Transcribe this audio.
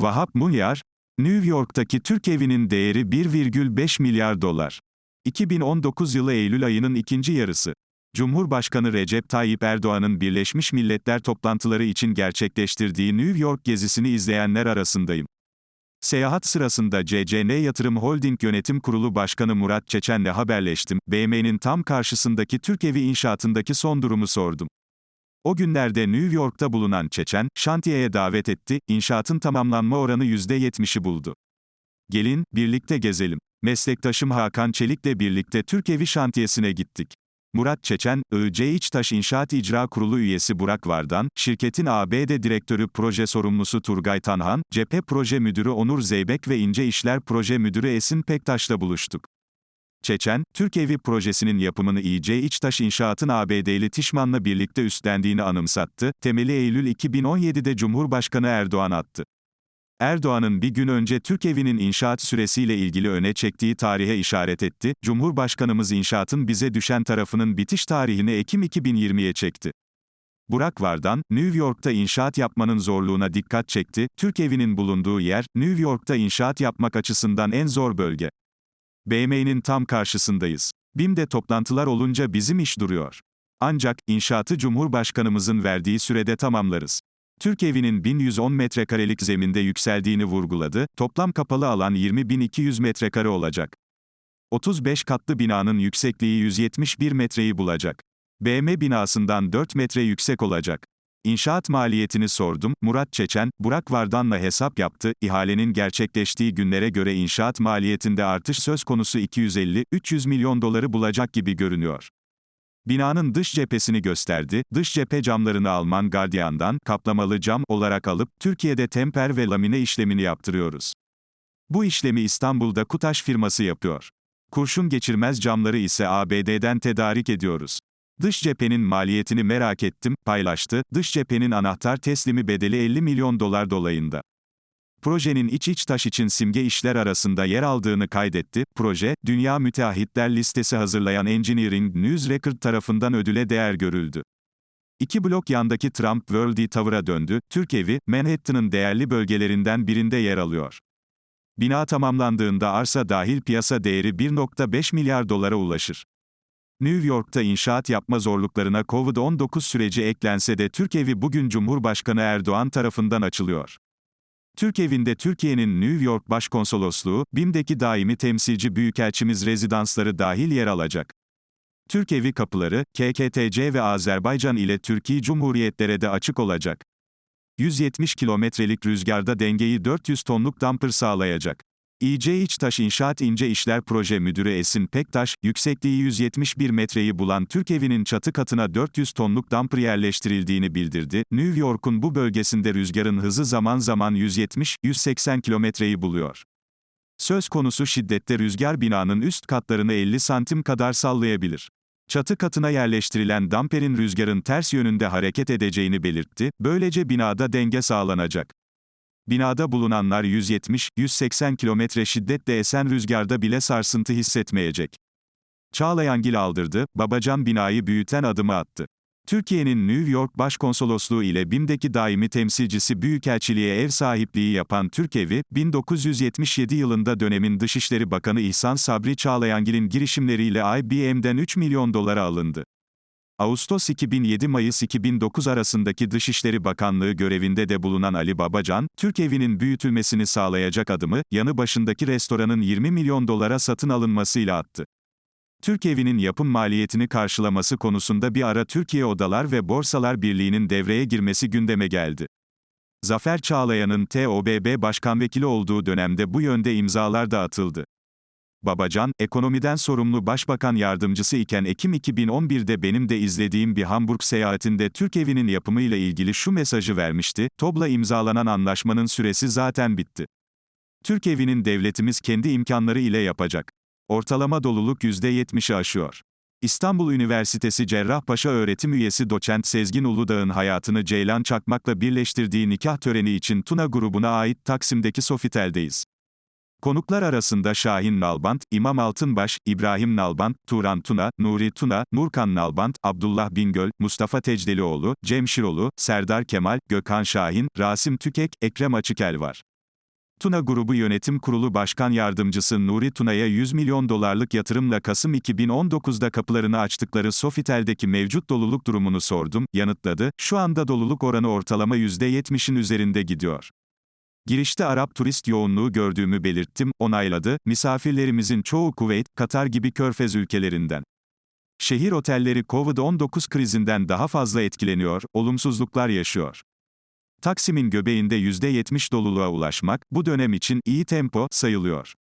Vahap Munyar, New York'taki Türk evinin değeri 1,5 milyar dolar. 2019 yılı Eylül ayının ikinci yarısı. Cumhurbaşkanı Recep Tayyip Erdoğan'ın Birleşmiş Milletler toplantıları için gerçekleştirdiği New York gezisini izleyenler arasındayım. Seyahat sırasında CCN Yatırım Holding Yönetim Kurulu Başkanı Murat Çeçen'le haberleştim. BM'nin tam karşısındaki Türk Evi inşaatındaki son durumu sordum. O günlerde New York'ta bulunan Çeçen, şantiyeye davet etti, inşaatın tamamlanma oranı %70'i buldu. Gelin, birlikte gezelim. Meslektaşım Hakan Çelik'le birlikte Türk Evi şantiyesine gittik. Murat Çeçen, IC İçtaş İnşaat İcra Kurulu üyesi Burak Vardan, şirketin ABD direktörü proje sorumlusu Turgay Tanhan, cephe proje müdürü Onur Zeybek ve İnce İşler proje müdürü Esin Pektaş'la buluştuk. Çeçen, Türk Evi projesinin yapımını İC İçtaş İnşaat'ın ABD'li Tişman'la birlikte üstlendiğini anımsattı, temeli Eylül 2017'de Cumhurbaşkanı Erdoğan attı. Erdoğan'ın bir gün önce Türk Evi'nin inşaat süresiyle ilgili öne çektiği tarihe işaret etti, Cumhurbaşkanımız inşaatın bize düşen tarafının bitiş tarihini Ekim 2020'ye çekti. Burak Vardan, New York'ta inşaat yapmanın zorluğuna dikkat çekti, Türk Evi'nin bulunduğu yer, New York'ta inşaat yapmak açısından en zor bölge. BM'nin tam karşısındayız. BİM'de toplantılar olunca bizim iş duruyor. Ancak, inşaatı Cumhurbaşkanımızın verdiği sürede tamamlarız. Türk evinin 1110 metrekarelik zeminde yükseldiğini vurguladı, toplam kapalı alan 20.200 metrekare olacak. 35 katlı binanın yüksekliği 171 metreyi bulacak. BM binasından 4 metre yüksek olacak. İnşaat maliyetini sordum, Murat Çeçen, Burak Vardan'la hesap yaptı, ihalenin gerçekleştiği günlere göre inşaat maliyetinde artış söz konusu 250-300 milyon doları bulacak gibi görünüyor. Binanın dış cephesini gösterdi, dış cephe camlarını Alman Guardian'dan kaplamalı cam olarak alıp, Türkiye'de temper ve lamine işlemini yaptırıyoruz. Bu işlemi İstanbul'da Kutaş firması yapıyor. Kurşun geçirmez camları ise ABD'den tedarik ediyoruz. Dış cephenin maliyetini merak ettim, paylaştı, dış cephenin anahtar teslimi bedeli 50 milyon dolar dolayında. Projenin iç iç taş için simge işler arasında yer aldığını kaydetti. Proje, Dünya Müteahhitler Listesi hazırlayan Engineering News Record tarafından ödüle değer görüldü. İki blok yandaki Trump World Tower'a döndü. Türk evi, Manhattan'ın değerli bölgelerinden birinde yer alıyor. Bina tamamlandığında arsa dahil piyasa değeri 1.5 milyar dolara ulaşır. New York'ta inşaat yapma zorluklarına Covid-19 süreci eklense de Türk evi bugün Cumhurbaşkanı Erdoğan tarafından açılıyor. Türk evinde Türkiye'nin New York Başkonsolosluğu, BİM'deki daimi temsilci büyükelçimiz rezidansları dahil yer alacak. Türk evi kapıları, KKTC ve Azerbaycan ile Türkiye Cumhuriyetlere de açık olacak. 170 kilometrelik rüzgarda dengeyi 400 tonluk damper sağlayacak. İC İçtaş İnşaat İnce İşler Proje Müdürü Esin Pektaş, yüksekliği 171 metreyi bulan Türk evinin çatı katına 400 tonluk damper yerleştirildiğini bildirdi. New York'un bu bölgesinde rüzgarın hızı zaman zaman 170-180 kilometreyi buluyor. Söz konusu şiddette rüzgar binanın üst katlarını 50 santim kadar sallayabilir. Çatı katına yerleştirilen damperin rüzgarın ters yönünde hareket edeceğini belirtti, böylece binada denge sağlanacak. Binada bulunanlar 170-180 kilometre şiddetle esen rüzgarda bile sarsıntı hissetmeyecek. Çağlayangil aldırdı, Babacan binayı büyüten adımı attı. Türkiye'nin New York Başkonsolosluğu ile BİM'deki daimi temsilcisi Büyükelçiliğe ev sahipliği yapan Türk Evi, 1977 yılında dönemin Dışişleri Bakanı İhsan Sabri Çağlayangil'in girişimleriyle IBM'den 3 milyon dolara alındı. Ağustos 2007-Mayıs 2009 arasındaki Dışişleri Bakanlığı görevinde de bulunan Ali Babacan, Türk evinin büyütülmesini sağlayacak adımı, yanı başındaki restoranın 20 milyon dolara satın alınmasıyla attı. Türk evinin yapım maliyetini karşılaması konusunda bir ara Türkiye Odalar ve Borsalar Birliği'nin devreye girmesi gündeme geldi. Zafer Çağlayan'ın TOBB Başkan Vekili olduğu dönemde bu yönde imzalar da atıldı. Babacan, ekonomiden sorumlu başbakan yardımcısı iken Ekim 2011'de benim de izlediğim bir Hamburg seyahatinde Türk evinin yapımıyla ilgili şu mesajı vermişti, TOB'la imzalanan anlaşmanın süresi zaten bitti. Türk evinin devletimiz kendi imkanları ile yapacak. Ortalama doluluk %70'i aşıyor. İstanbul Üniversitesi Cerrahpaşa öğretim üyesi doçent Sezgin Uludağ'ın hayatını Ceylan Çakmak'la birleştirdiği nikah töreni için Tuna grubuna ait Taksim'deki Sofitel'deyiz. Konuklar arasında Şahin Nalbant, İmam Altınbaş, İbrahim Nalbant, Turan Tuna, Nuri Tuna, Nurkan Nalbant, Abdullah Bingöl, Mustafa Tecdelioğlu, Cem Şiroğlu, Serdar Kemal, Gökhan Şahin, Rasim Tükek, Ekrem Açıkel var. Tuna Grubu Yönetim Kurulu Başkan Yardımcısı Nuri Tuna'ya 100 milyon dolarlık yatırımla Kasım 2019'da kapılarını açtıkları Sofitel'deki mevcut doluluk durumunu sordum, yanıtladı, şu anda doluluk oranı ortalama %70'in üzerinde gidiyor. Girişte Arap turist yoğunluğu gördüğümü belirttim, onayladı, misafirlerimizin çoğu Kuveyt, Katar gibi körfez ülkelerinden. Şehir otelleri Covid-19 krizinden daha fazla etkileniyor, olumsuzluklar yaşıyor. Taksim'in göbeğinde %70 doluluğa ulaşmak, bu dönem için iyi tempo sayılıyor.